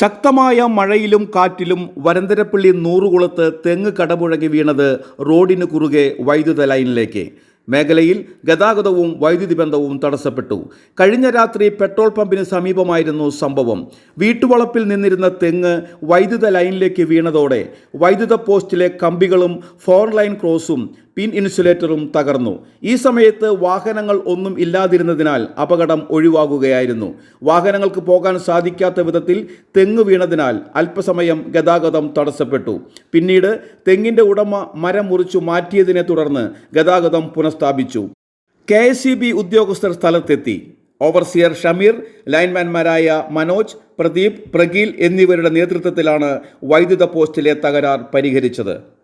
ശക്തമായ മഴയിലും കാറ്റിലും വരന്തരപ്പള്ളി നൂറുകുളത്ത് തെങ്ങ് കടപുഴകി വീണത് റോഡിന് കുറുകെ വൈദ്യുത ലൈനിലേക്ക്. മേഖലയിൽ ഗതാഗതവും വൈദ്യുതി ബന്ധവും തടസ്സപ്പെട്ടു. കഴിഞ്ഞ രാത്രി പെട്രോൾ പമ്പിന് സമീപമായിരുന്നു സംഭവം. വീട്ടുവളപ്പിൽ നിന്നിരുന്ന തെങ്ങ് വൈദ്യുത ലൈനിലേക്ക് വീണതോടെ വൈദ്യുത പോസ്റ്റിലെ കമ്പികളും ഫോർ ലൈൻ ക്രോസും പിൻ ഇൻസുലേറ്ററും തകർന്നു. ഈ സമയത്ത് വാഹനങ്ങൾ ഒന്നും ഇല്ലാതിരുന്നതിനാൽ അപകടം ഒഴിവാകുകയായിരുന്നു. വാഹനങ്ങൾക്ക് പോകാൻ സാധിക്കാത്ത വിധത്തിൽ തെങ്ങ് വീണതിനാൽ അല്പസമയം ഗതാഗതം തടസ്സപ്പെട്ടു. പിന്നീട് തെങ്ങിന്റെ ഉടമ മരം മുറിച്ചു മാറ്റിയതിനെ തുടർന്ന് ഗതാഗതം പുനഃസ്ഥാപിച്ചു. കെ ഉദ്യോഗസ്ഥർ സ്ഥലത്തെത്തി. ഓവർസിയർ ഷമീർ ലൈൻമാൻമാരായ മനോജ് പ്രദീപ് പ്രഗീൽ എന്നിവരുടെ നേതൃത്വത്തിലാണ് വൈദ്യുത പോസ്റ്റിലെ തകരാർ പരിഹരിച്ചത്.